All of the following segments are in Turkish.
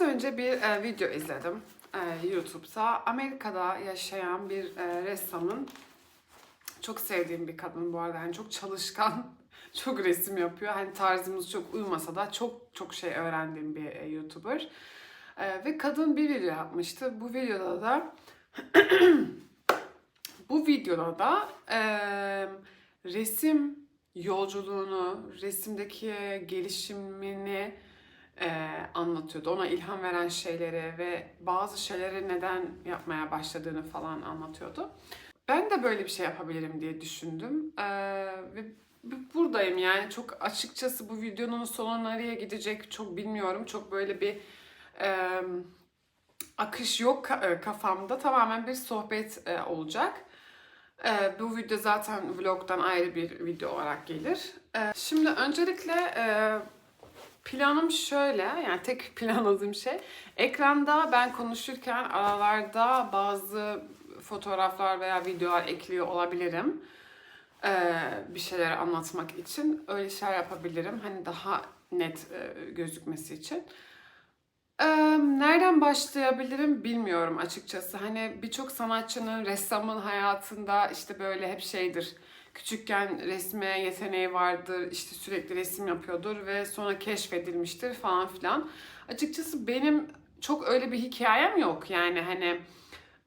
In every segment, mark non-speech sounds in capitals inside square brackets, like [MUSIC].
Az önce bir e, video izledim e, YouTube'da. Amerika'da yaşayan bir e, ressamın çok sevdiğim bir kadın bu arada. Yani çok çalışkan, [LAUGHS] çok resim yapıyor. Hani tarzımız çok uymasa da çok çok şey öğrendiğim bir e, YouTuber. E, ve kadın bir video yapmıştı. Bu videoda da [CLEARS THROAT] bu videoda da e, resim yolculuğunu, resimdeki gelişimini e, anlatıyordu. Ona ilham veren şeyleri ve bazı şeyleri neden yapmaya başladığını falan anlatıyordu. Ben de böyle bir şey yapabilirim diye düşündüm. E, ve buradayım yani çok açıkçası bu videonun sonu nereye gidecek çok bilmiyorum. Çok böyle bir e, akış yok ka- kafamda. Tamamen bir sohbet olacak. E, bu video zaten vlogdan ayrı bir video olarak gelir. E, şimdi öncelikle e, planım şöyle, yani tek [LAUGHS] planladığım şey, ekranda ben konuşurken aralarda bazı fotoğraflar veya videolar ekliyor olabilirim. E, bir şeyler anlatmak için öyle şeyler yapabilirim. Hani daha net e, gözükmesi için. Eee, Nereden başlayabilirim bilmiyorum açıkçası. Hani birçok sanatçının, ressamın hayatında işte böyle hep şeydir. Küçükken resme yeteneği vardır, işte sürekli resim yapıyordur ve sonra keşfedilmiştir falan filan. Açıkçası benim çok öyle bir hikayem yok. Yani hani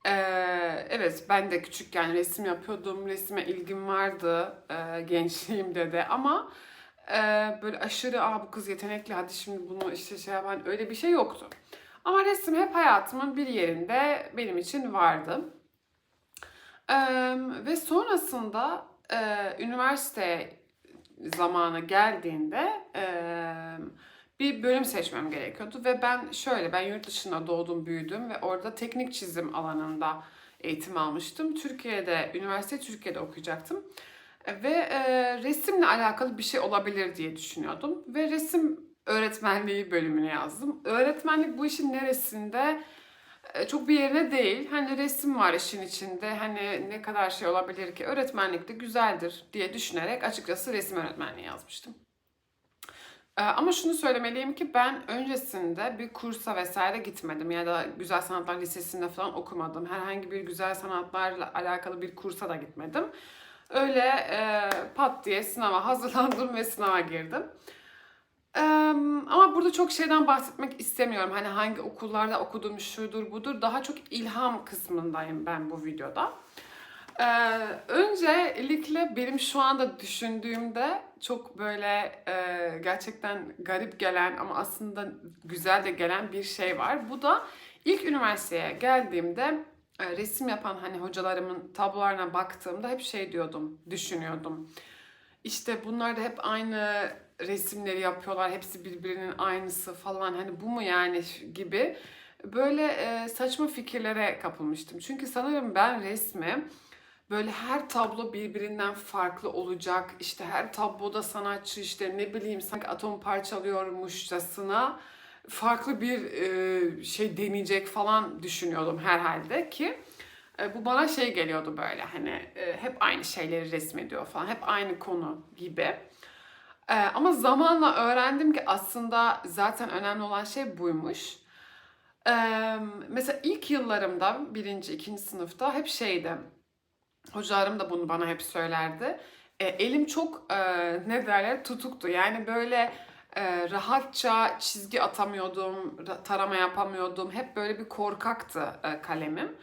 eee, evet ben de küçükken resim yapıyordum, resime ilgim vardı eee, [LAUGHS] gençliğimde de ama eee, böyle aşırı Aa, bu kız yetenekli hadi şimdi bunu işte şey yapan öyle bir şey yoktu. Ama resim hep hayatımın bir yerinde benim için vardı. Eee, ve sonrasında eee, üniversite zamanı geldiğinde eee, bir bölüm seçmem gerekiyordu ve ben şöyle ben yurt dışında doğdum büyüdüm ve orada teknik çizim alanında eğitim almıştım. Türkiye'de üniversite Türkiye'de okuyacaktım ve eee, resimle alakalı bir şey olabilir diye düşünüyordum ve resim öğretmenliği bölümüne yazdım. Öğretmenlik bu işin neresinde? E, çok bir yerine değil. Hani resim var işin içinde. Hani ne kadar şey olabilir ki? Öğretmenlik de güzeldir diye düşünerek açıkçası resim öğretmenliği yazmıştım. E, Ama şunu söylemeliyim ki ben öncesinde bir kursa vesaire gitmedim ya da Güzel Sanatlar Lisesi'nde falan okumadım. Herhangi bir güzel sanatlarla alakalı bir kursa da gitmedim. Öyle e, pat diye sınava hazırlandım ve sınava girdim. Çok şeyden bahsetmek istemiyorum. Hani hangi okullarda okudum, şudur budur. Daha çok ilham kısmındayım ben bu videoda. Eee, öncelikle benim şu anda düşündüğümde çok böyle eee, gerçekten garip gelen ama aslında güzel de gelen bir şey var. Bu da ilk üniversiteye geldiğimde e, resim yapan hani hocalarımın tablolarına baktığımda hep şey diyordum, düşünüyordum. İşte bunlar da hep aynı resimleri yapıyorlar. Hepsi birbirinin aynısı falan. Hani bu mu yani gibi böyle e, saçma fikirlere kapılmıştım. Çünkü sanırım ben resmi böyle her tablo birbirinden farklı olacak. İşte her tabloda sanatçı işte ne bileyim sanki atom parçalıyormuşçasına farklı bir e, şey deneyecek falan düşünüyordum herhalde ki e, bu bana şey geliyordu böyle hani hep aynı şeyleri resmediyor falan hep aynı konu gibi. E, ama zamanla öğrendim ki aslında zaten önemli olan şey buymuş. E, mesela ilk yıllarımda birinci, ikinci sınıfta hep şeydi. Hocalarım da bunu bana hep söylerdi. E, elim çok e, ne derler tutuktu. Yani böyle e, rahatça çizgi atamıyordum, ra- tarama yapamıyordum. Hep böyle bir korkaktı e, kalemim.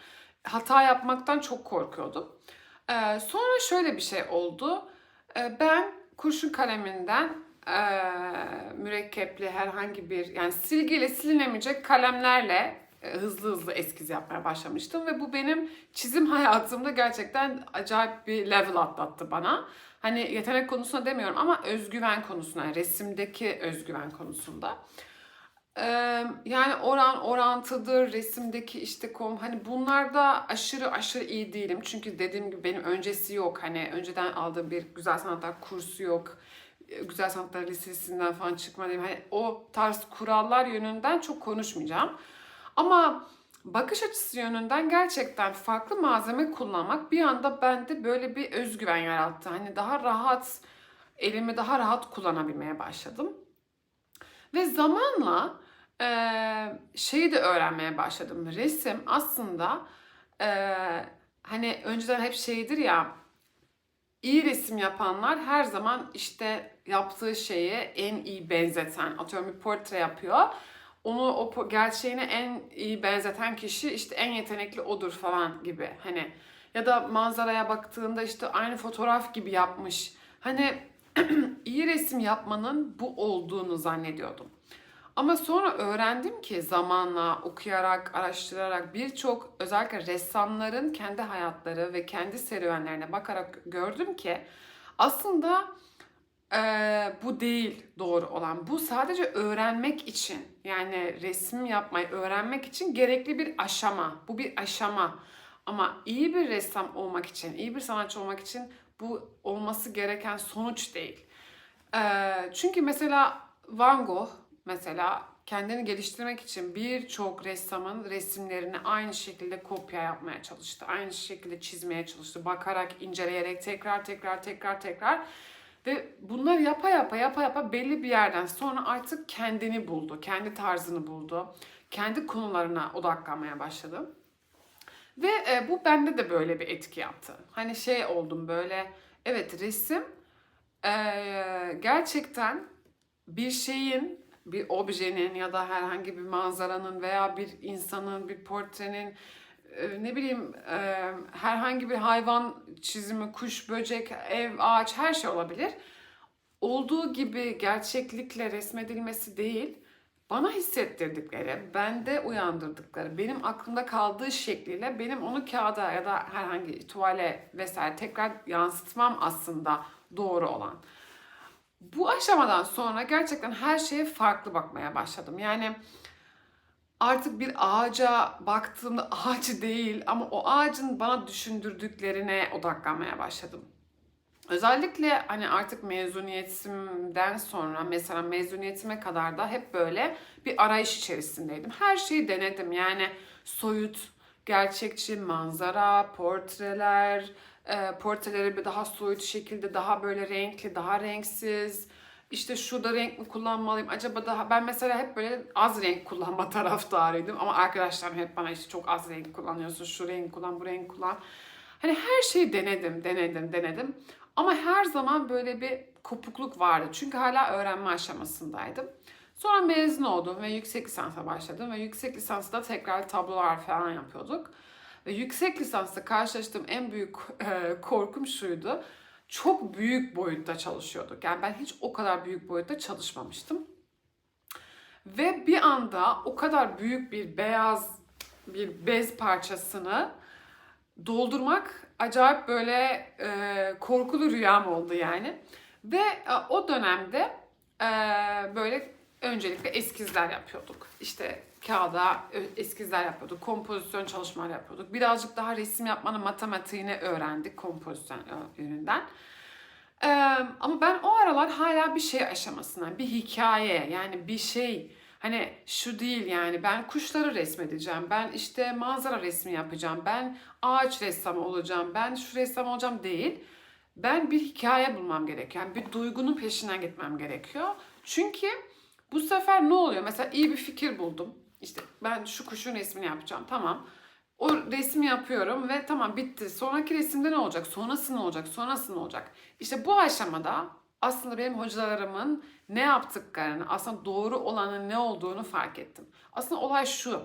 Hata yapmaktan çok korkuyordum. E, sonra şöyle bir şey oldu. E, ben kurşun kaleminden e, mürekkepli herhangi bir yani silgiyle silinemeyecek kalemlerle e, hızlı hızlı eskiz yapmaya başlamıştım ve bu benim çizim [LAUGHS] hayatımda gerçekten acayip bir level atlattı bana. Hani yetenek konusunda demiyorum ama özgüven konusunda, yani resimdeki özgüven konusunda. Yani oran orantıdır, resimdeki işte kom hani bunlarda aşırı aşırı iyi değilim. Çünkü dediğim gibi benim öncesi yok. Hani önceden aldığım bir güzel sanatlar kursu yok. Güzel Sanatlar Lisesi'nden falan çıkmadım. Hani o tarz kurallar yönünden çok konuşmayacağım. Ama bakış açısı yönünden gerçekten farklı malzeme kullanmak bir anda bende böyle bir özgüven yarattı. Hani daha rahat, elimi daha rahat kullanabilmeye başladım. Ve zamanla eee, şeyi de öğrenmeye başladım. Resim aslında eee, hani önceden hep şeydir ya iyi resim yapanlar her zaman işte yaptığı şeye en iyi benzeten, atıyorum bir portre yapıyor. Onu o gerçeğine en iyi benzeten kişi işte en yetenekli odur falan gibi. Hani ya da manzaraya baktığında işte aynı fotoğraf gibi yapmış. Hani [CLEARS THROAT] iyi resim yapmanın bu olduğunu zannediyordum. Ama sonra öğrendim ki zamanla okuyarak, araştırarak birçok özellikle ressamların kendi hayatları ve kendi serüvenlerine bakarak gördüm ki aslında eee, bu değil doğru olan. Bu sadece öğrenmek için yani resim yapmayı öğrenmek için gerekli bir aşama. Bu bir aşama. Ama iyi bir ressam olmak için, iyi bir sanatçı olmak için bu olması gereken sonuç değil. Eee, çünkü mesela Van Gogh mesela kendini geliştirmek için birçok ressamın resimlerini aynı şekilde kopya yapmaya çalıştı. Aynı şekilde çizmeye çalıştı. Bakarak, inceleyerek tekrar tekrar tekrar tekrar ve bunları yapa yapa yapa yapa belli bir yerden sonra artık kendini buldu. Kendi tarzını buldu. Kendi konularına odaklanmaya başladı. Ve e, bu bende de böyle bir etki yaptı. Hani şey oldum böyle, evet resim e, gerçekten bir şeyin, bir objenin ya da herhangi bir manzaranın veya bir insanın, bir portrenin, e, ne bileyim e, herhangi bir hayvan çizimi, kuş, böcek, ev, ağaç her şey olabilir. Olduğu gibi gerçeklikle resmedilmesi değil, bana hissettirdikleri, bende uyandırdıkları, benim aklımda kaldığı şekliyle benim onu kağıda ya da herhangi tuvale vesaire tekrar yansıtmam aslında doğru olan. Bu aşamadan sonra gerçekten her şeye farklı bakmaya başladım. Yani artık bir ağaca baktığımda [LAUGHS] ağaç değil ama o ağacın bana düşündürdüklerine odaklanmaya başladım. Özellikle hani artık mezuniyetimden sonra mesela mezuniyetime kadar da hep böyle bir arayış içerisindeydim. Her şeyi denedim yani soyut, gerçekçi manzara, portreler, e, portreleri bir daha soyut şekilde daha böyle renkli, daha renksiz. İşte şurada renk mi kullanmalıyım? Acaba daha ben mesela hep böyle az renk kullanma [LAUGHS] taraftarıydım ama arkadaşlarım hep bana işte çok az renk kullanıyorsun. Şu renk kullan, bu renk kullan. Hani her şeyi denedim, denedim, denedim. Ama her zaman böyle bir kopukluk vardı. Çünkü hala öğrenme aşamasındaydım. Sonra mezun oldum ve yüksek lisansa başladım ve yüksek lisansta tekrar tablolar falan yapıyorduk. Ve yüksek lisansta karşılaştığım en büyük e, korkum şuydu. Çok büyük boyutta çalışıyorduk. Yani ben hiç o kadar büyük boyutta çalışmamıştım. Ve bir anda o kadar büyük bir beyaz bir bez parçasını doldurmak acayip böyle e, korkulu rüyam oldu yani. Ve e, o dönemde e, böyle öncelikle eskizler yapıyorduk. İşte kağıda e, eskizler yapıyorduk, kompozisyon çalışmaları yapıyorduk. Birazcık daha resim yapmanın matematiğini öğrendik kompozisyon e, yönünden. Ee, ama ben o aralar hala bir şey aşamasına, bir hikaye yani bir şey hani şu değil yani ben kuşları resmedeceğim, ben işte manzara resmi yapacağım, ben ağaç ressamı olacağım, ben şu ressam olacağım değil. Ben bir hikaye bulmam gerekiyor. Yani bir duygunun peşinden gitmem gerekiyor. Çünkü bu sefer ne oluyor? Mesela iyi bir fikir buldum. İşte ben şu kuşun resmini yapacağım. Tamam. O resmi yapıyorum ve tamam bitti. Sonraki resimde ne olacak? Sonrası ne olacak? Sonrası ne olacak? İşte bu aşamada aslında benim hocalarımın ne yaptıklarını, aslında doğru olanın ne olduğunu fark ettim. Aslında olay şu.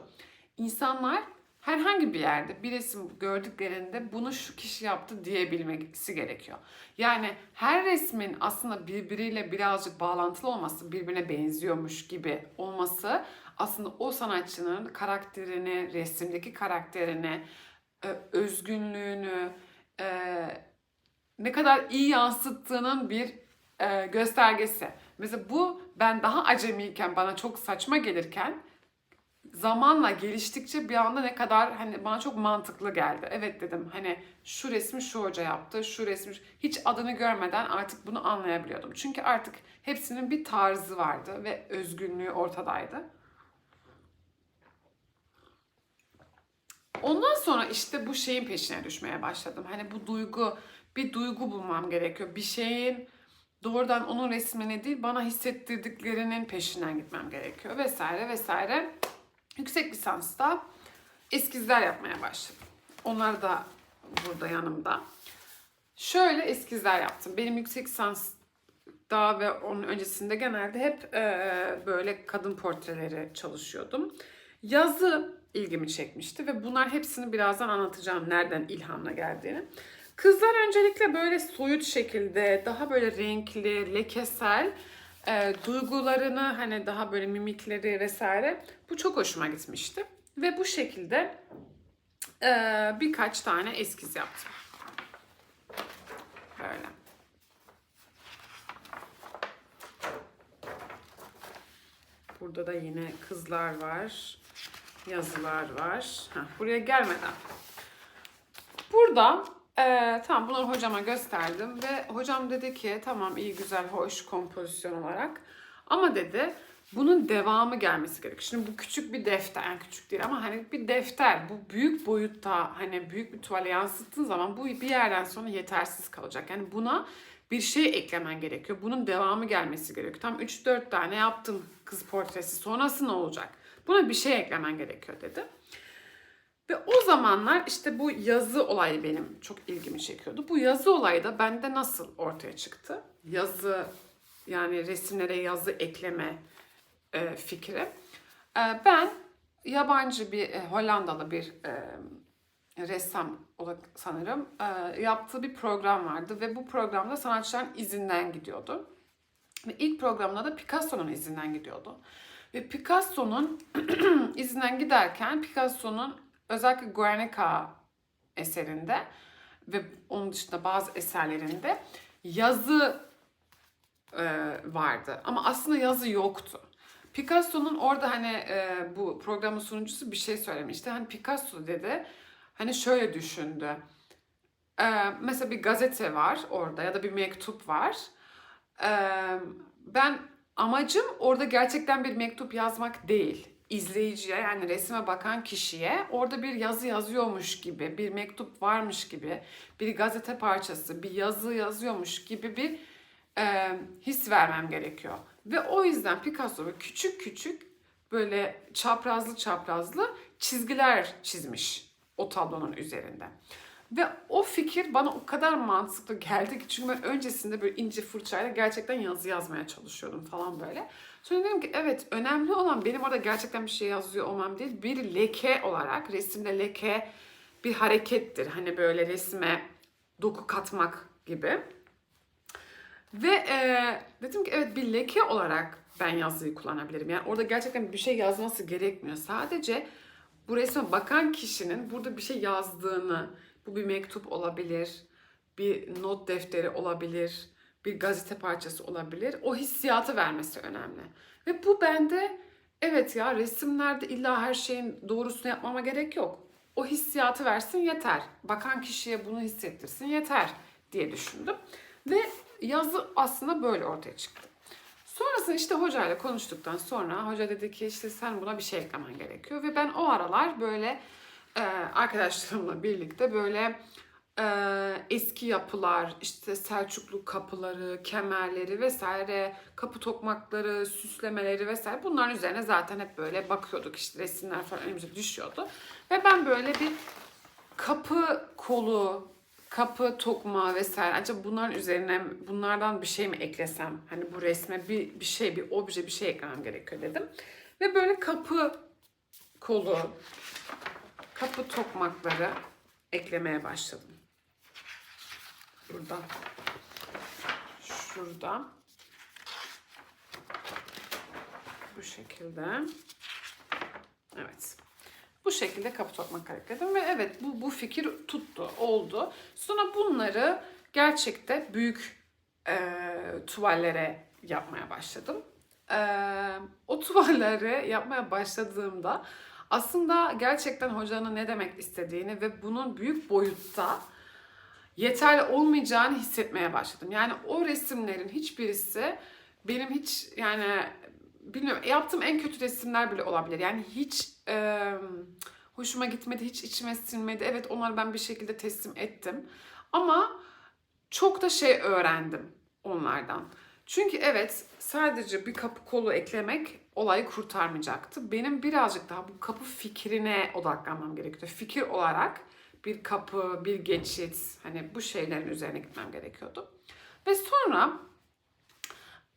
İnsanlar herhangi bir yerde bir resim gördüklerinde bunu şu kişi yaptı diyebilmesi gerekiyor. Yani her resmin aslında birbiriyle birazcık bağlantılı olması, birbirine benziyormuş gibi olması aslında o sanatçının karakterini, resimdeki karakterini, e, özgünlüğünü e, ne kadar iyi yansıttığının bir e, göstergesi. Mesela bu ben daha acemiyken bana çok saçma gelirken zamanla geliştikçe bir anda ne kadar hani bana çok mantıklı geldi. Evet dedim hani şu resmi şu hoca yaptı, şu resmi hiç adını görmeden artık bunu anlayabiliyordum. Çünkü artık hepsinin bir tarzı vardı ve özgünlüğü ortadaydı. Ondan sonra işte bu şeyin peşine düşmeye başladım. Hani bu duygu, bir duygu bulmam gerekiyor. Bir şeyin doğrudan onun resmini değil bana hissettirdiklerinin peşinden gitmem gerekiyor vesaire vesaire. Yüksek lisansta eskizler yapmaya başladım. Onlar da burada yanımda. Şöyle eskizler yaptım. Benim yüksek lisans daha ve onun öncesinde genelde hep e, böyle kadın portreleri çalışıyordum. Yazı ilgimi çekmişti ve bunlar hepsini birazdan anlatacağım nereden ilhamla geldiğini. Kızlar öncelikle böyle soyut şekilde, daha böyle renkli, lekesel, e, duygularını hani daha böyle mimikleri vesaire bu çok hoşuma gitmişti. Ve bu şekilde e, birkaç tane eskiz yaptım. Böyle. Burada da yine kızlar var. Yazılar var. Heh, buraya gelmeden. Burada e, tamam bunları hocama gösterdim ve hocam dedi ki tamam iyi güzel hoş kompozisyon olarak ama dedi bunun devamı gelmesi gerekiyor. Şimdi bu küçük bir defter yani küçük değil ama hani bir defter bu büyük boyutta hani büyük bir tuvale yansıttığın zaman bu bir yerden sonra yetersiz kalacak. Yani buna bir şey eklemen gerekiyor. Bunun devamı gelmesi gerekiyor. Tam 3-4 tane yaptın kız portresi sonrası ne olacak? Buna bir şey eklemen gerekiyor dedi. Ve o zamanlar işte bu yazı olayı benim çok ilgimi çekiyordu. Bu yazı olayı da bende nasıl ortaya çıktı? Yazı yani resimlere yazı ekleme e, fikri. E, ben yabancı bir e, Hollandalı bir e, ressam olarak sanırım e, yaptığı bir program vardı ve bu programda sanatçıların izinden gidiyordu. Ve ilk programda da Picasso'nun izinden gidiyordu. Ve Picasso'nun [CLEARS THROAT] izinden giderken Picasso'nun özellikle Guernica eserinde ve onun dışında bazı eserlerinde yazı e, vardı. Ama aslında yazı yoktu. Picasso'nun orada hani e, bu programın sunucusu bir şey söylemişti. Hani Picasso dedi hani şöyle düşündü. E, mesela bir gazete var orada ya da bir mektup var. E, ben amacım orada gerçekten bir mektup yazmak değil. İzleyiciye yani resme bakan kişiye orada bir yazı yazıyormuş gibi, bir mektup varmış gibi, bir gazete parçası, bir yazı yazıyormuş gibi bir e, his vermem gerekiyor. Ve o yüzden Picasso böyle küçük küçük böyle çaprazlı çaprazlı çizgiler çizmiş o tablonun üzerinde. Ve o fikir bana o kadar mantıklı geldi ki çünkü ben öncesinde böyle ince fırçayla gerçekten yazı yazmaya çalışıyordum falan böyle. Sonra dedim ki evet önemli olan benim orada gerçekten bir şey yazıyor olmam değil. Bir leke olarak resimde leke bir harekettir. Hani böyle resme doku katmak gibi. Ve e, dedim ki evet bir leke olarak ben yazıyı kullanabilirim. Yani orada gerçekten bir şey yazması gerekmiyor. Sadece bu resme bakan kişinin burada bir şey yazdığını, bu bir mektup olabilir, bir not defteri olabilir, bir gazete parçası olabilir. O hissiyatı vermesi önemli. Ve bu bende evet ya resimlerde illa her şeyin doğrusunu yapmama gerek yok. O hissiyatı versin yeter. Bakan kişiye bunu hissettirsin yeter diye düşündüm. Ve yazı aslında böyle ortaya çıktı. Sonrasında işte hocayla konuştuktan sonra hoca dedi ki işte sen buna bir şey eklemen gerekiyor. Ve ben o aralar böyle e, arkadaşlarımla birlikte böyle e, eski yapılar, işte Selçuklu kapıları, kemerleri vesaire, kapı tokmakları, süslemeleri vesaire bunların üzerine zaten hep böyle bakıyorduk işte resimler falan önümüze düşüyordu. Ve ben böyle bir kapı kolu, kapı tokmağı vesaire acaba bunların üzerine bunlardan bir şey mi eklesem? Hani bu resme bir, bir şey, bir obje, bir şey eklemem gerekiyor dedim. Ve böyle kapı kolu, kapı tokmakları eklemeye başladım. Burada. Şurada. Bu şekilde. Evet. Bu şekilde kapı tokmak ekledim ve evet bu, bu fikir tuttu, oldu. Sonra bunları gerçekte büyük e, tuvallere yapmaya başladım. E, o tuvalleri yapmaya başladığımda aslında gerçekten hocanın ne demek istediğini ve bunun büyük boyutta yeterli olmayacağını hissetmeye başladım. Yani o resimlerin hiçbirisi benim hiç yani bilmiyorum yaptığım en kötü resimler bile olabilir. Yani hiç e, hoşuma gitmedi, hiç içime sinmedi. Evet onları ben bir şekilde teslim ettim. Ama çok da şey öğrendim onlardan. Çünkü evet sadece bir kapı kolu eklemek olayı kurtarmayacaktı. Benim birazcık daha bu kapı fikrine odaklanmam gerekiyordu. Fikir olarak bir kapı, bir geçit hani bu şeylerin üzerine gitmem gerekiyordu. Ve sonra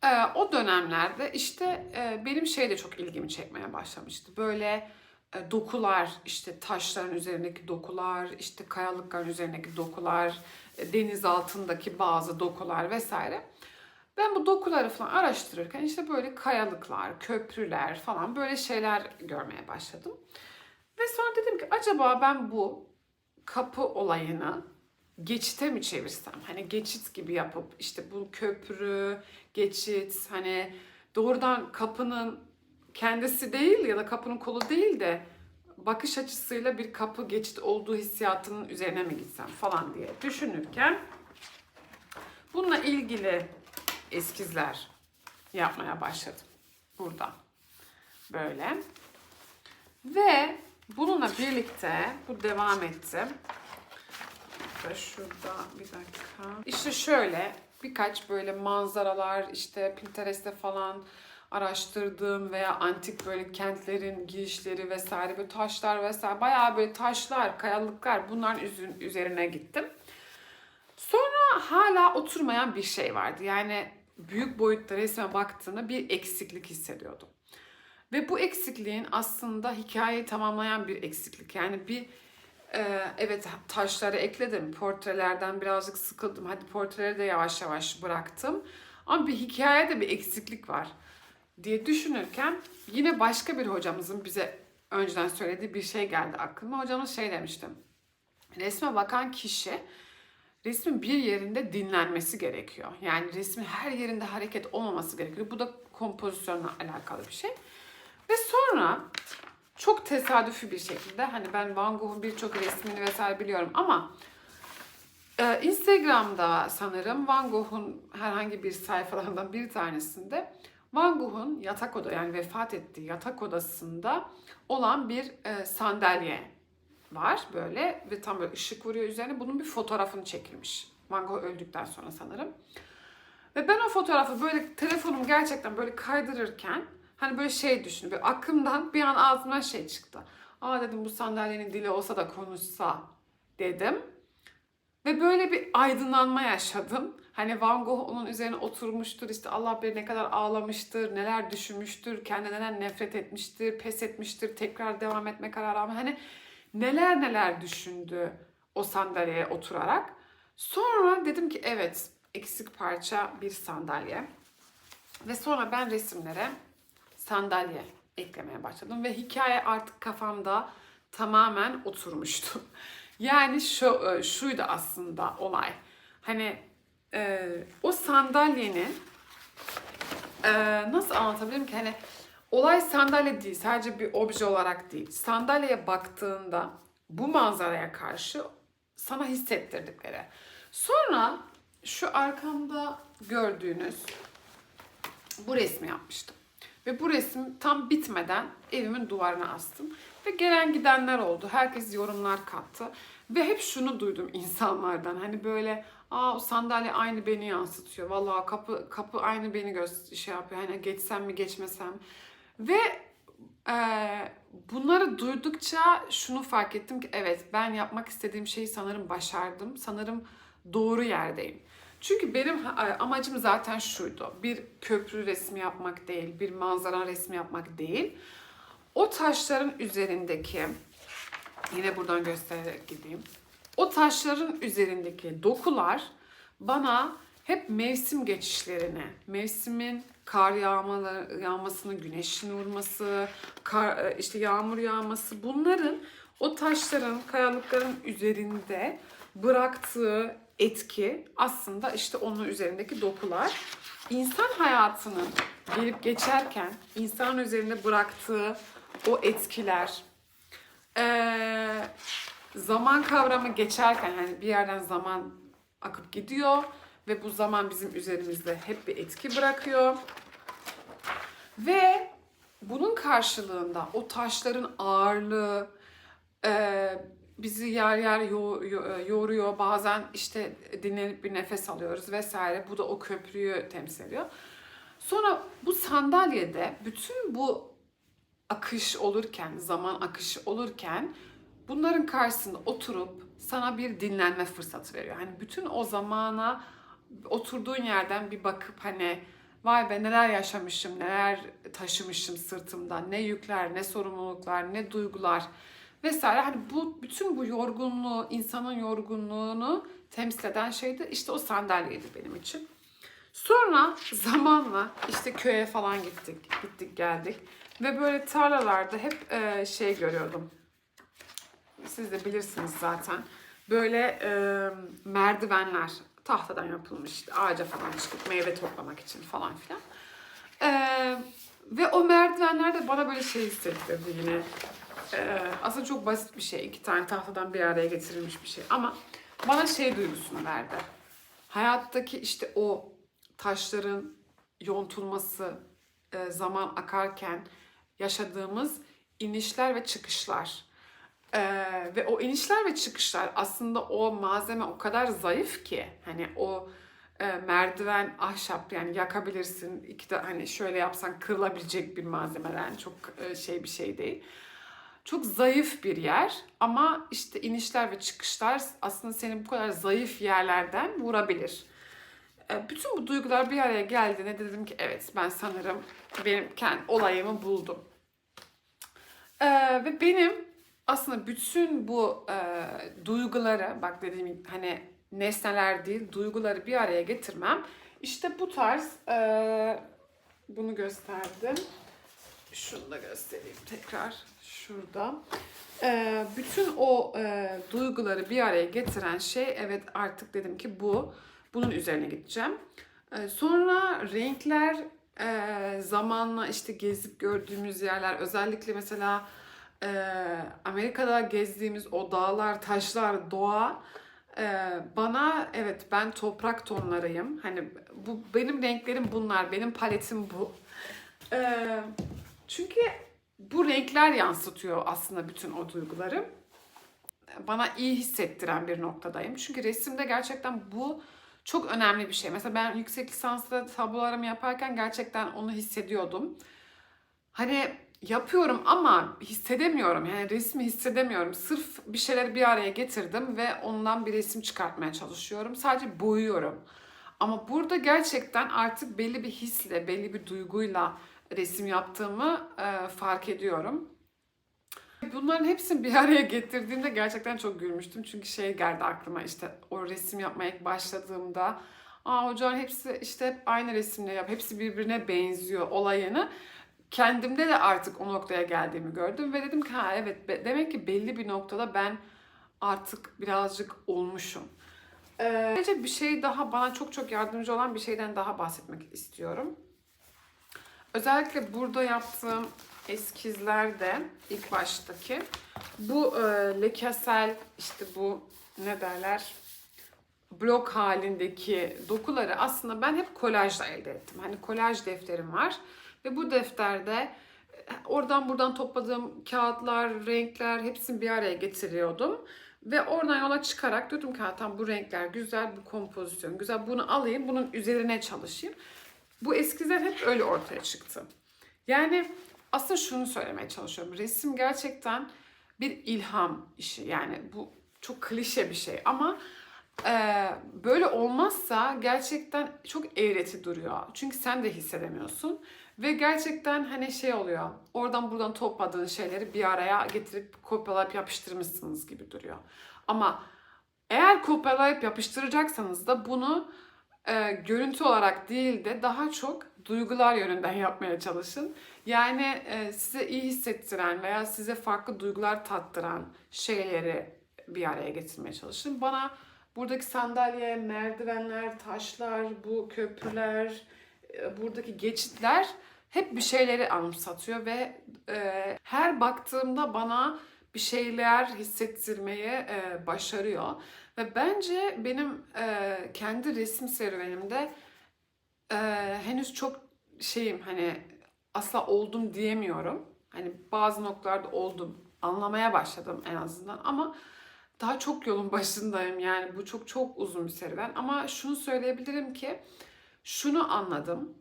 e, o dönemlerde işte e, benim şey de çok ilgimi çekmeye başlamıştı. Böyle e, dokular, işte taşların üzerindeki dokular, işte kayalıkların üzerindeki dokular, e, deniz altındaki bazı dokular vesaire. Ben bu dokuları falan araştırırken işte böyle kayalıklar, köprüler falan böyle şeyler görmeye başladım. Ve sonra dedim ki acaba ben bu kapı olayını geçite mi çevirsem? Hani geçit gibi yapıp işte bu köprü, geçit hani doğrudan kapının kendisi değil ya da kapının kolu değil de bakış açısıyla bir kapı geçit olduğu hissiyatının üzerine mi gitsem falan diye düşünürken bununla ilgili eskizler yapmaya başladım. Burada. Böyle. Ve bununla birlikte bu devam etti. Ve şurada bir dakika. İşte şöyle birkaç böyle manzaralar işte Pinterest'te falan araştırdığım veya antik böyle kentlerin girişleri vesaire böyle taşlar vesaire bayağı böyle taşlar, kayalıklar bunların üzerine gittim. Sonra hala oturmayan bir şey vardı. Yani büyük boyutta resme baktığında bir eksiklik hissediyordum. Ve bu eksikliğin aslında hikayeyi tamamlayan bir eksiklik. Yani bir e, evet taşları ekledim. Portrelerden birazcık sıkıldım. Hadi portreleri de yavaş yavaş bıraktım. Ama bir hikayede bir eksiklik var diye düşünürken yine başka bir hocamızın bize önceden söylediği bir şey geldi aklıma. Hocamız şey demişti. Resme bakan kişi resmin bir yerinde dinlenmesi gerekiyor. Yani resmin her yerinde hareket olmaması gerekiyor. Bu da kompozisyonla alakalı bir şey. Ve sonra çok tesadüfi bir şekilde hani ben Van Gogh'un birçok resmini vesaire biliyorum ama e, Instagram'da sanırım Van Gogh'un herhangi bir sayfalarından bir tanesinde Van Gogh'un yatak oda yani vefat ettiği yatak odasında olan bir e, sandalye var böyle ve tam böyle ışık vuruyor üzerine. Bunun bir fotoğrafını çekilmiş. Van Gogh öldükten sonra sanırım. Ve ben o fotoğrafı böyle telefonum gerçekten böyle kaydırırken hani böyle şey düşündüm. Böyle aklımdan bir an ağzımdan şey çıktı. Aa dedim bu sandalyenin dili olsa da konuşsa dedim. Ve böyle bir aydınlanma yaşadım. Hani Van Gogh onun üzerine oturmuştur. işte Allah bilir ne kadar ağlamıştır, neler düşünmüştür, kendinden nefret etmiştir, pes etmiştir, tekrar devam etme kararı almış. Hani neler neler düşündü o sandalyeye oturarak. Sonra dedim ki evet eksik parça bir sandalye. Ve sonra ben resimlere sandalye eklemeye başladım ve hikaye artık kafamda tamamen oturmuştu. [LAUGHS] Yani şu e, şuydu aslında olay. Hani e, o sandalyenin e, nasıl anlatabilirim ki hani olay sandalye değil sadece bir obje olarak değil. Sandalyeye baktığında bu manzaraya karşı sana hissettirdikleri. Sonra şu arkamda gördüğünüz bu resmi yapmıştım. Ve bu resim tam bitmeden evimin duvarına astım. Ve gelen gidenler oldu. Herkes yorumlar kattı. Ve hep şunu duydum [LAUGHS] insanlardan. Hani böyle aa o sandalye aynı beni yansıtıyor. Vallahi kapı kapı aynı beni göz şey yapıyor. Hani geçsem mi geçmesem. Ve e, bunları duydukça şunu fark ettim ki evet ben yapmak istediğim şeyi sanırım başardım. Sanırım doğru yerdeyim. Çünkü benim amacım zaten şuydu. Bir köprü resmi yapmak değil, bir manzara resmi yapmak değil. O taşların üzerindeki, yine buradan göstererek gideyim. O taşların üzerindeki dokular bana hep mevsim geçişlerini, mevsimin kar yağmaları, yağmasını, güneşin vurması, kar, e, işte yağmur yağması bunların o taşların, kayalıkların üzerinde bıraktığı etki aslında işte onun üzerindeki dokular. İnsan hayatının gelip geçerken insan üzerinde bıraktığı o etkiler, ee, zaman kavramı geçerken yani bir yerden zaman akıp gidiyor ve bu zaman bizim üzerimizde hep bir etki bırakıyor. Ve bunun karşılığında o taşların ağırlığı, e, bizi yer yer yo- yo- yoruyor. Bazen işte dinlenip bir nefes alıyoruz vesaire. Bu da o köprüyü temsil ediyor. Sonra bu sandalyede bütün bu akış olurken, zaman akışı olurken bunların karşısında oturup sana bir dinlenme fırsatı veriyor. Hani bütün o zamana oturduğun yerden bir bakıp hani vay be neler yaşamışım, neler taşımışım sırtımda, ne yükler, ne sorumluluklar, ne duygular vesaire. Hani bu bütün bu yorgunluğu, insanın yorgunluğunu temsil eden şeydi. İşte o sandalyeydi benim için. Sonra zamanla işte köye falan gittik, gittik geldik ve böyle tarlalarda hep e, şey görüyordum. Siz de bilirsiniz zaten. Böyle e, merdivenler tahtadan yapılmış işte ağaca falan çıkıp meyve toplamak için falan filan. E, ve o merdivenler de bana böyle şey hissettirdi yine. E, aslında çok basit bir şey. iki tane tahtadan bir araya getirilmiş bir şey. Ama bana şey duygusunu verdi. Hayattaki işte o taşların yontulması, e, zaman akarken yaşadığımız inişler ve çıkışlar. E, ve o inişler ve çıkışlar aslında o malzeme o kadar zayıf ki hani o e, merdiven ahşap yani yakabilirsin iki de hani şöyle yapsan kırılabilecek bir malzemeden çok e, şey bir şey değil. Çok zayıf bir yer ama işte inişler ve çıkışlar aslında seni bu kadar zayıf yerlerden vurabilir. E, Bütün bu duygular bir araya geldiğinde dedim ki evet ben sanırım benim kendi olayımı buldum. Ee, ve benim aslında bütün bu e, duyguları, bak dediğim hani nesneler değil, duyguları bir araya getirmem. İşte bu tarz, e, bunu gösterdim. Şunu da göstereyim tekrar şurada. E, bütün o e, duyguları bir araya getiren şey, evet artık dedim ki bu. Bunun üzerine gideceğim. E, sonra renkler e, zamanla işte gezip gördüğümüz yerler özellikle mesela e, Amerika'da gezdiğimiz o dağlar, taşlar, doğa e, bana evet ben toprak tonlarıyım. Hani bu benim renklerim bunlar, benim paletim bu. E, çünkü bu renkler yansıtıyor aslında bütün o duyguları. Bana iyi hissettiren bir noktadayım. Çünkü resimde gerçekten bu çok önemli bir şey. Mesela ben yüksek lisansda tablolarımı yaparken gerçekten onu hissediyordum. Hani yapıyorum ama hissedemiyorum. Yani resmi hissedemiyorum. Sırf bir şeyleri bir araya getirdim ve ondan bir resim çıkartmaya çalışıyorum. Sadece boyuyorum. Ama burada gerçekten artık belli bir hisle, belli bir duyguyla resim yaptığımı e, fark ediyorum. Bunların hepsini bir [LAUGHS] araya getirdiğimde gerçekten çok gülmüştüm. Çünkü şey geldi aklıma işte o resim yapmaya başladığımda Aa hocam hepsi işte hep aynı resimle yap, hepsi birbirine benziyor olayını kendimde de artık o noktaya geldiğimi gördüm ve dedim ki ha evet be- demek ki belli bir noktada ben artık birazcık olmuşum. Ee, ayrıca bir şey daha bana çok çok yardımcı olan bir şeyden daha bahsetmek istiyorum. Özellikle burada yaptığım eskizlerde ilk baştaki bu e, lekesel işte bu ne derler blok halindeki dokuları aslında ben hep kolajla elde ettim. Hani kolaj defterim var ve bu defterde e, oradan buradan topladığım kağıtlar, renkler hepsini bir araya getiriyordum. Ve oradan yola çıkarak diyordum ki "Ha, tamam bu renkler güzel, bu kompozisyon güzel. Bunu alayım, bunun üzerine çalışayım. Bu eskizler hep öyle ortaya çıktı. Yani aslında şunu söylemeye çalışıyorum. Resim gerçekten bir ilham işi. Yani bu çok klişe bir şey ama e, böyle olmazsa gerçekten çok eğreti duruyor. Çünkü sen de hissedemiyorsun. Ve gerçekten hani şey oluyor. Oradan buradan topladığın şeyleri bir araya getirip kopyalayıp yapıştırmışsınız gibi duruyor. Ama eğer kopyalayıp yapıştıracaksanız da bunu e, görüntü olarak değil de daha çok duygular yönünden [LAUGHS] yapmaya çalışın. Yani e, size iyi hissettiren veya size farklı duygular tattıran şeyleri bir araya getirmeye çalışın. Bana buradaki sandalye, merdivenler, taşlar, bu köprüler, e, buradaki geçitler hep bir şeyleri anımsatıyor ve e, her baktığımda bana bir şeyler hissettirmeye e, başarıyor. Ve bence benim e, kendi resim serüvenimde e, henüz çok şeyim hani asla oldum diyemiyorum. Hani bazı noktalarda oldum. Anlamaya başladım en azından ama daha çok yolun [LAUGHS] başındayım. Yani bu çok çok uzun bir serüven. Ama şunu söyleyebilirim ki şunu anladım.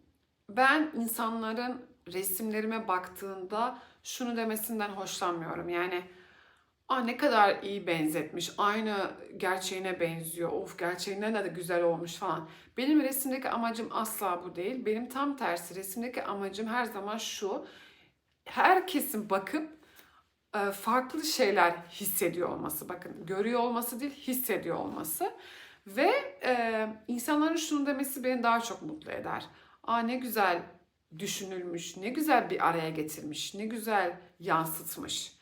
Ben insanların resimlerime baktığında şunu demesinden hoşlanmıyorum. Yani Aa, ne kadar iyi benzetmiş. Aynı gerçeğine benziyor. Of gerçeğinden de güzel olmuş falan. Benim resimdeki amacım asla bu değil. Benim tam tersi resimdeki amacım her zaman şu. Herkesin bakıp e, farklı şeyler hissediyor olması. Bakın görüyor olması değil hissediyor olması. Ve e, insanların şunu demesi beni daha çok mutlu eder. Aa ne güzel düşünülmüş, ne güzel bir araya getirmiş, ne güzel yansıtmış.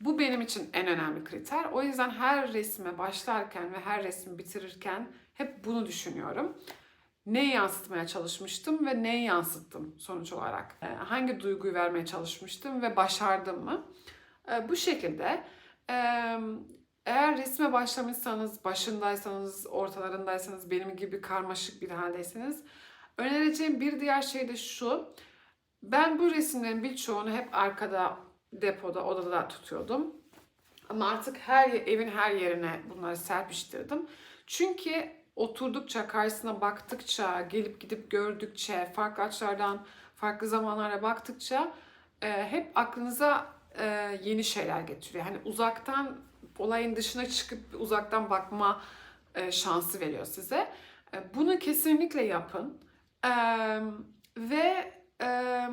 Bu benim için en önemli kriter. O yüzden her resme başlarken ve her resmi bitirirken hep bunu düşünüyorum. Neyi yansıtmaya çalışmıştım ve neyi yansıttım sonuç olarak? Ee, Hangi duyguyu vermeye çalışmıştım ve başardım mı? Ee, Bu şekilde eğer resme başlamışsanız, başındaysanız, ortalarındaysanız, benim gibi karmaşık bir haldeyseniz önereceğim bir diğer şey de şu. Ben bu resimlerin birçoğunu hep arkada depoda, odada tutuyordum. Ama artık her evin her yerine bunları serpiştirdim. Çünkü oturdukça, karşısına baktıkça, gelip gidip gördükçe, farklı açılardan, farklı zamanlara baktıkça e, hep aklınıza e, yeni şeyler getiriyor. Hani uzaktan olayın dışına çıkıp uzaktan bakma e, şansı veriyor size. E, bunu kesinlikle yapın. Ve e,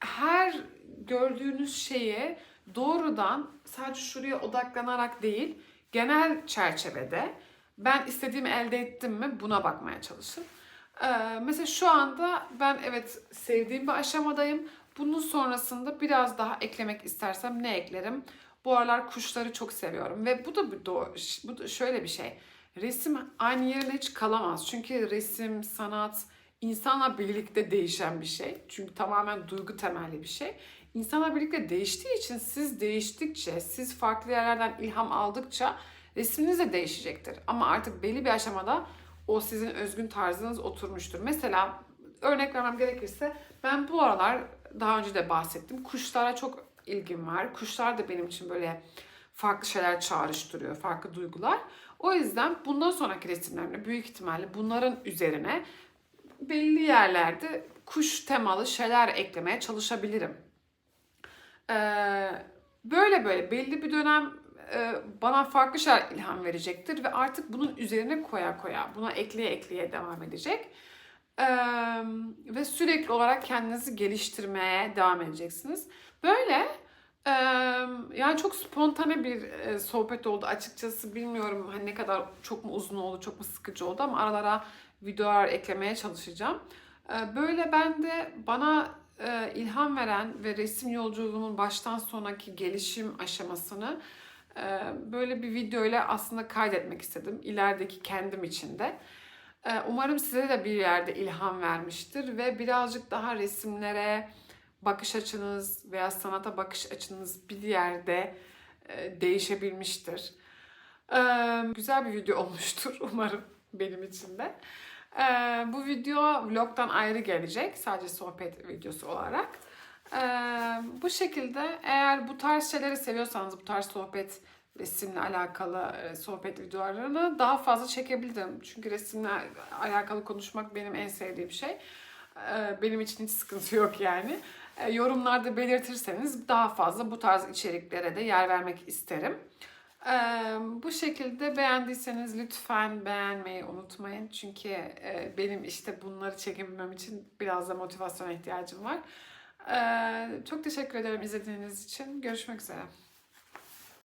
her gördüğünüz şeye doğrudan sadece şuraya odaklanarak değil, genel çerçevede ben istediğimi elde ettim mi buna bakmaya çalışın. Ee, mesela şu anda ben evet sevdiğim bir aşamadayım. Bunun sonrasında biraz daha eklemek istersem ne eklerim? Bu aralar kuşları çok seviyorum ve bu da bir doğ- bu da şöyle bir şey. Resim aynı yerine hiç kalamaz. Çünkü resim, sanat insanla birlikte değişen bir şey. Çünkü tamamen duygu temelli bir şey. İnsanla birlikte değiştiği için siz değiştikçe, siz farklı yerlerden ilham aldıkça resminiz de değişecektir. Ama artık belli bir aşamada o sizin özgün tarzınız oturmuştur. Mesela örnek vermem gerekirse ben bu aralar daha önce de bahsettim. Kuşlara çok ilgim var. Kuşlar da benim için böyle farklı şeyler çağrıştırıyor, farklı duygular. O yüzden bundan sonraki resimlerimde büyük ihtimalle bunların üzerine belli yerlerde kuş temalı şeyler eklemeye çalışabilirim. Ee, böyle böyle belli bir dönem e, bana farklı şeyler ilham verecektir ve artık bunun üzerine koya koya, buna ekleye ekleye devam edecek. Ee, ve sürekli olarak kendinizi geliştirmeye devam edeceksiniz. Böyle e, yani çok spontane bir e, sohbet oldu açıkçası bilmiyorum hani ne kadar çok mu uzun oldu çok mu sıkıcı oldu ama aralara videolar eklemeye çalışacağım. Ee, böyle ben de bana e, ilham veren ve resim yolculuğumun baştan sonraki gelişim aşamasını e, böyle bir video ile aslında kaydetmek istedim. İlerideki kendim için de. E, umarım size de bir yerde ilham vermiştir ve birazcık daha resimlere bakış açınız veya sanata bakış açınız bir yerde e, değişebilmiştir. E, güzel bir video [LAUGHS] olmuştur umarım benim için de. E, bu video vlogdan ayrı gelecek sadece sohbet videosu olarak. Bu şekilde eğer bu tarz şeyleri seviyorsanız bu tarz sohbet resimle alakalı sohbet videolarını daha fazla çekebilirim. Çünkü resimle alakalı konuşmak benim en sevdiğim şey. Benim için hiç sıkıntı yok yani. E, yorumlarda belirtirseniz daha fazla bu tarz içeriklere de yer vermek isterim. E, bu şekilde beğendiyseniz lütfen beğenmeyi unutmayın. Çünkü e, benim işte bunları çekebilmem için biraz da motivasyona ihtiyacım var. Çok teşekkür ederim izlediğiniz için. Görüşmek üzere.